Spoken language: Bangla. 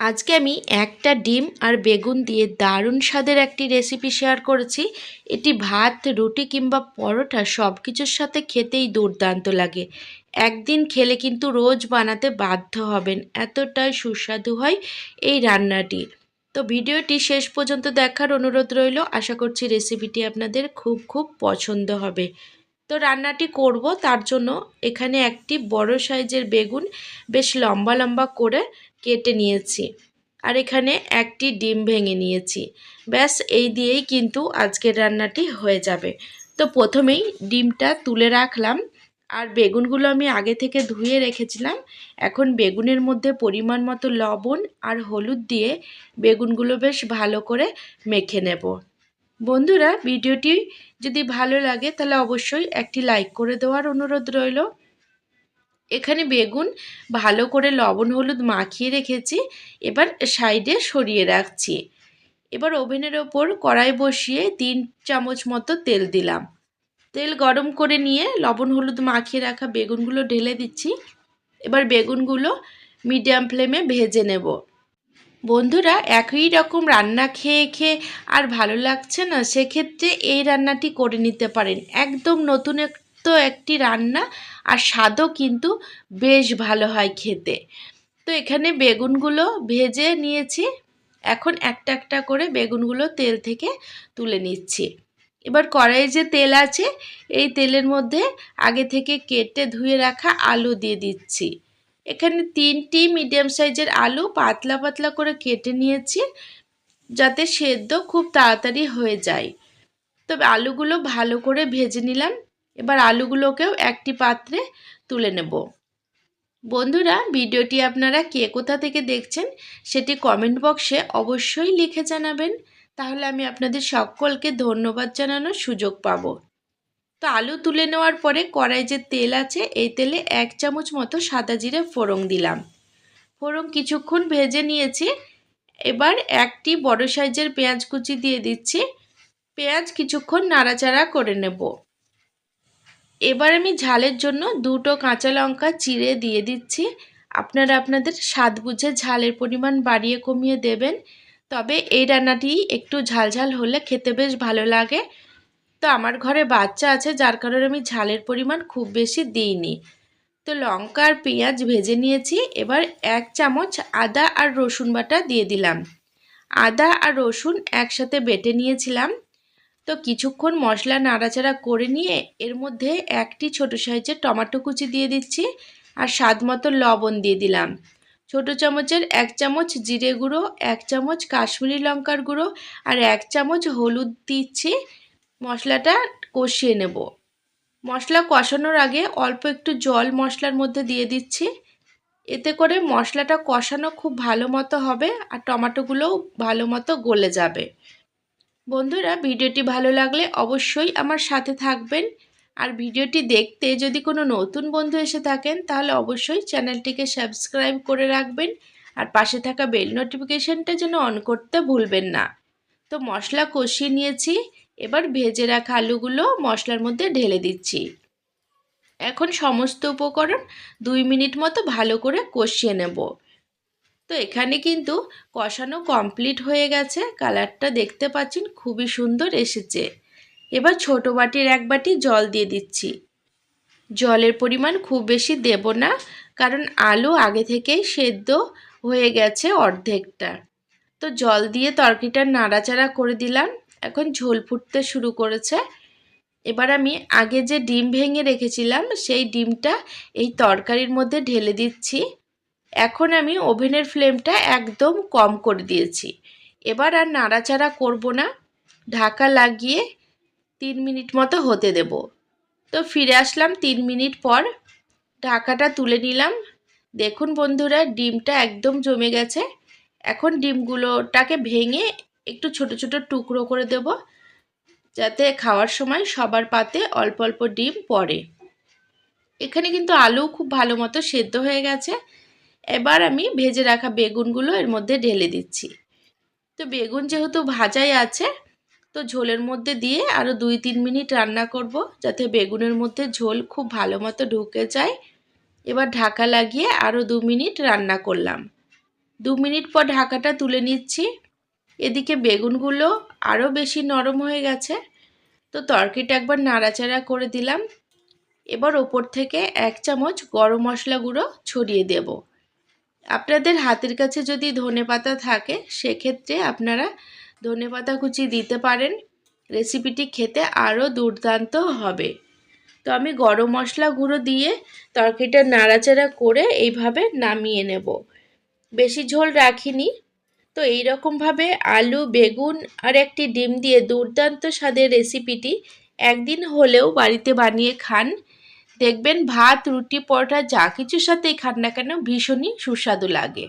আজকে আমি একটা ডিম আর বেগুন দিয়ে দারুণ স্বাদের একটি রেসিপি শেয়ার করেছি। এটি ভাত, রুটি কিংবা পরোটা সব কিছুর সাথে খেতেই দুর্দান্ত লাগে। একদিন খেলে কিন্তু রোজ বানাতে বাধ্য হবেন, এতটাই সুস্বাদু হয় এই রান্নাটি। তো ভিডিওটি শেষ পর্যন্ত দেখার অনুরোধ রইল। আশা করছি রেসিপিটি আপনাদের খুব খুব পছন্দ হবে। তো রান্নাটি করব, তার জন্য এখানে একটি বড় সাইজের বেগুন বেশ লম্বা লম্বা করে কেটে নিয়েছি। আর এখানে একটি ডিম ভেঙে নিয়েছি। ব্যাস, এই দিয়েই কিন্তু আজকের রান্নাটি হয়ে যাবে। তো প্রথমেই ডিমটা তুলে রাখলাম। আর বেগুনগুলো আমি আগে থেকে ধুয়ে রেখেছিলাম। এখন বেগুনের মধ্যে পরিমাণ মতো লবণ আর হলুদ দিয়ে বেগুনগুলো বেশ ভালো করে মেখে নেব। বন্ধুরা, ভিডিওটি যদি ভালো লাগে, তাহলে অবশ্যই একটি লাইক করে দেওয়ার অনুরোধ রইল। এখানে বেগুন, ভালো করে লবণ, হলুদ মাখিয়ে রেখেছি। এবার সাইডে সরিয়ে রাখছি। এবার ওভেনের ওপর কড়াই বসিয়ে তিন চামচ মতো তেল দিলাম। তেল গরম করে নিয়ে লবণ, হলুদ মাখিয়ে রাখা বেগুনগুলো ঢেলে দিচ্ছি। এবার বেগুনগুলো মিডিয়াম ফ্লেমে ভেজে নেব। বন্ধুরা, একই রকম রান্না খেয়ে খেয়ে আর ভালো লাগছে না? সেক্ষেত্রে এই রান্নাটি করে নিতে পারেন। একদম নতুন তো একটি রান্না আর স্বাদও কিন্তু বেশ ভালো হয় খেতে। তো এখানে বেগুনগুলো ভেজে নিয়েছি। এখন একটা একটা করে বেগুনগুলো তেল থেকে তুলে নিচ্ছি। এবার কড়াইয়ে যে তেল আছে, এই তেলের মধ্যে আগে থেকে কেটে ধুয়ে রাখা আলু দিয়ে দিচ্ছি। এখানে তিনটি মিডিয়াম সাইজের আলু পাতলা পাতলা করে কেটে নিয়েছি যাতে সেদ্ধ খুব তাড়াতাড়ি হয়ে যায়। তবে আলুগুলো ভালো করে ভেজে নিলাম। এবার আলুগুলোকেও একটি পাত্রে তুলে নেব। বন্ধুরা, ভিডিওটি আপনারা কে কোথা থেকে দেখছেন সেটি কমেন্ট বক্সে অবশ্যই লিখে জানাবেন। তাহলে আমি আপনাদের সকলকে ধন্যবাদ জানানোর সুযোগ পাব। তো আলু তুলে নেওয়ার পরে কড়াই যে তেল আছে, এই তেলে এক চামচ মতো সাদা জিরে ফোড়ন দিলাম। ফোড়ন কিছুক্ষণ ভেজে নিয়েছি। এবার একটি বড় সাইজের পেঁয়াজ কুচি দিয়ে দিচ্ছি। পেঁয়াজ কিছুক্ষণ নাড়াচাড়া করে নেব। এবার আমি ঝালের জন্য দুটো কাঁচা লঙ্কা চিড়ে দিয়ে দিচ্ছি। আপনারা আপনাদের স্বাদ বুঝে ঝালের পরিমাণ বাড়িয়ে কমিয়ে দেবেন। তবে এই রান্নাটি একটু ঝালঝাল হলে খেতে বেশ ভালো লাগে। তো আমার ঘরে বাচ্চা আছে, যার কারণে আমি ঝালের পরিমাণ খুব বেশি দিইনি। তো লঙ্কা আর পেঁয়াজ ভেজে নিয়েছি। এবার এক চামচ আদা আর রসুন বাটা দিয়ে দিলাম। আদা আর রসুন একসাথে বেটে নিয়েছিলাম। তো কিছুক্ষণ মশলা নাড়াচাড়া করে নিয়ে এর মধ্যে একটি ছোট সাইজের টমেটো কুচি দিয়ে দিচ্ছি আর স্বাদ মতো লবণ দিয়ে দিলাম। ছোট চামচের এক চামচ জিরে গুঁড়ো, এক চামচ কাশ্মীরি লঙ্কার গুঁড়ো আর এক চামচ হলুদ দিচ্ছি। মশলাটা কষিয়ে নেব। মশলা কষানোর আগে অল্প একটু জল মশলার মধ্যে দিয়ে দিচ্ছি। এতে করে মশলাটা কষানো খুব ভালো মতো হবে আর টমেটোগুলোও ভালো মতো গলে যাবে। বন্ধুরা, ভিডিওটি ভালো লাগলে অবশ্যই আমার সাথে থাকবেন। আর ভিডিওটি দেখতে যদি কোনো নতুন বন্ধু এসে থাকেন, তাহলে অবশ্যই চ্যানেলটিকে সাবস্ক্রাইব করে রাখবেন। আর পাশে থাকা বেল নোটিফিকেশানটা যেন অন করতে ভুলবেন না। তো মশলা কষিয়ে নিয়েছি, এবার ভেজে রাখা আলুগুলো মশলার মধ্যে ঢেলে দিচ্ছি। এখন সমস্ত উপকরণ দুই মিনিট মতো ভালো করে কষিয়ে নেব। তো এখানে কিন্তু কষানো কমপ্লিট হয়ে গেছে। কালারটা দেখতে পাচ্ছেন, খুবই সুন্দর এসেছে। এবার ছোট বাটির এক বাটি জল দিয়ে দিচ্ছি। জলের পরিমাণ খুব বেশি দেব না, কারণ আলু আগে থেকেই সেদ্ধ হয়ে গেছে অর্ধেকটা। তো জল দিয়ে তরকারিটা নাড়াচাড়া করে দিলাম। এখন ঝোল ফুটতে শুরু করেছে। এবার আমি আগে যে ডিম ভেঙে রেখেছিলাম, সেই ডিমটা এই তরকারির মধ্যে ঢেলে দিচ্ছি। এখন আমি ওভেনের ফ্লেমটা একদম কম করে দিয়েছি। এবার আর নাড়াচাড়া করব না। ঢাকা লাগিয়ে তিন মিনিট মতো হতে দেব। তো ফিরে আসলাম তিন মিনিট পর। ঢাকাটা তুলে নিলাম। দেখুন বন্ধুরা, ডিমটা একদম জমে গেছে। এখন ডিমগুলোটাকে ভেঙে একটু ছোট ছোট টুকরো করে দেব, যাতে খাওয়ার সময় সবার পাতে অল্প অল্প ডিম পড়ে। এখানে কিন্তু আলু খুব ভালো মতো সেদ্ধ হয়ে গেছে। এবার আমি ভেজে রাখা বেগুনগুলো এর মধ্যে ঢেলে দিচ্ছি। তো বেগুন যেহেতু ভাজাই আছে, তো ঝোলের মধ্যে দিয়ে আরও দুই তিন মিনিট রান্না করব যাতে বেগুনের মধ্যে ঝোল খুব ভালো মতো ঢুকে যায়। এবার ঢাকা লাগিয়ে আরও দু মিনিট রান্না করলাম। দু মিনিট পর ঢাকাটা তুলে নিচ্ছি। এদিকে বেগুনগুলো আরও বেশি নরম হয়ে গেছে, তো তরকারিটা একবার নাড়াচাড়া করে দিলাম। এবার ওপর থেকে এক চামচ গরম মশলা গুঁড়ো ছড়িয়ে দেব। আপনাদের হাতের কাছে যদি ধনে পাতা থাকে, সেক্ষেত্রে আপনারা ধনে পাতা কুচি দিতে পারেন। রেসিপিটি খেতে আরও দুর্দান্ত হবে। তো আমি গরম মশলা গুঁড়ো দিয়ে তরকারিটা নাড়াচাড়া করে এইভাবে নামিয়ে নেব। বেশি ঝোল রাখিনি। তো এই রকমভাবে আলু, বেগুন আর একটি ডিম দিয়ে দুর্দান্ত স্বাদের রেসিপিটি একদিন হলেও বাড়িতে বানিয়ে খান। দেখবেন ভাত রুটি পরোটা যা কিছুর সাথেই খান না কেন ভীষণই সুস্বাদু লাগে।